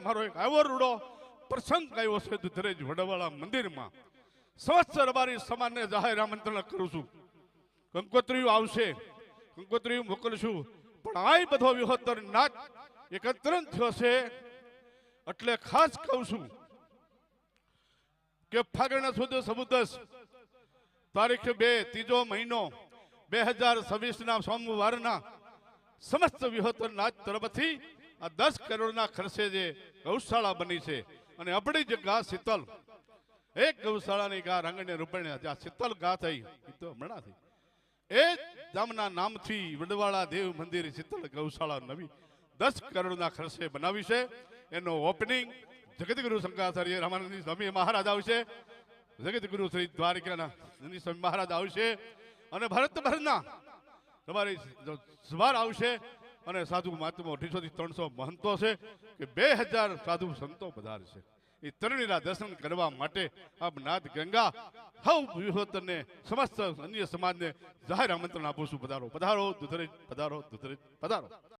મારો એક આવો રૂડો પ્રસંગ આવ્યો છે દુધરેજ વડવાળા મંદિરમાં. સમસ્ત રબારી જાહેર આમંત્રણ કરું છું. કંકોત્રીઓ આવશે કંકોત્રીઓ મોકલશું. પણ આ બધો વિહોતર નાચ એકત્રણ થયો છે એટલે ખાસ કહું છું કે ફાગણ સુદ સબુદસ તારીખ બે, ત્રીજો મહિનો બે હજાર છવ્વીસના સોમવારના સમસ્ત વિહોતર નાચ તરફથી આ દસ કરોડના ખર્ચે જે ગૌશાળા બની છે અને આપણી જે ગા શીતલ. એક ગૌશાળાની ગા રાંગણે રૂપણે જ્યાં શીતલ ગા થઈ. એ તો હમણાં થઈ. એ ગામના નામથી વડવાળા દેવ મંદિર શીતલ ગૌશાળા નવી દસ કરોડના ખર્ચે બનાવી છે. એનો ઓપનિંગ જગતગુરુ શંકરાચાર્ય રામાનંદ સ્વામી મહારાજ આવશે. જગતગુરુ શ્રી દ્વારિકાના સ્વામી મહારાજ આવશે. અને ભારતભરના તમારી સવાર આવશે. અને સાધુ મહાત્મા અઢીસો થી ત્રણસો મહંતો છે કે બે હજાર સાધુ સંતો પધારશે એ તરણીના દર્શન કરવા માટે આપ નાથ ગંગા, હવ વિહોતને સમસ્ત અન્ય સમાજને જાહેર આમંત્રણ આપું છું. પધારો પધારો દુધરેજ પધારો દુધરેજ પધારો.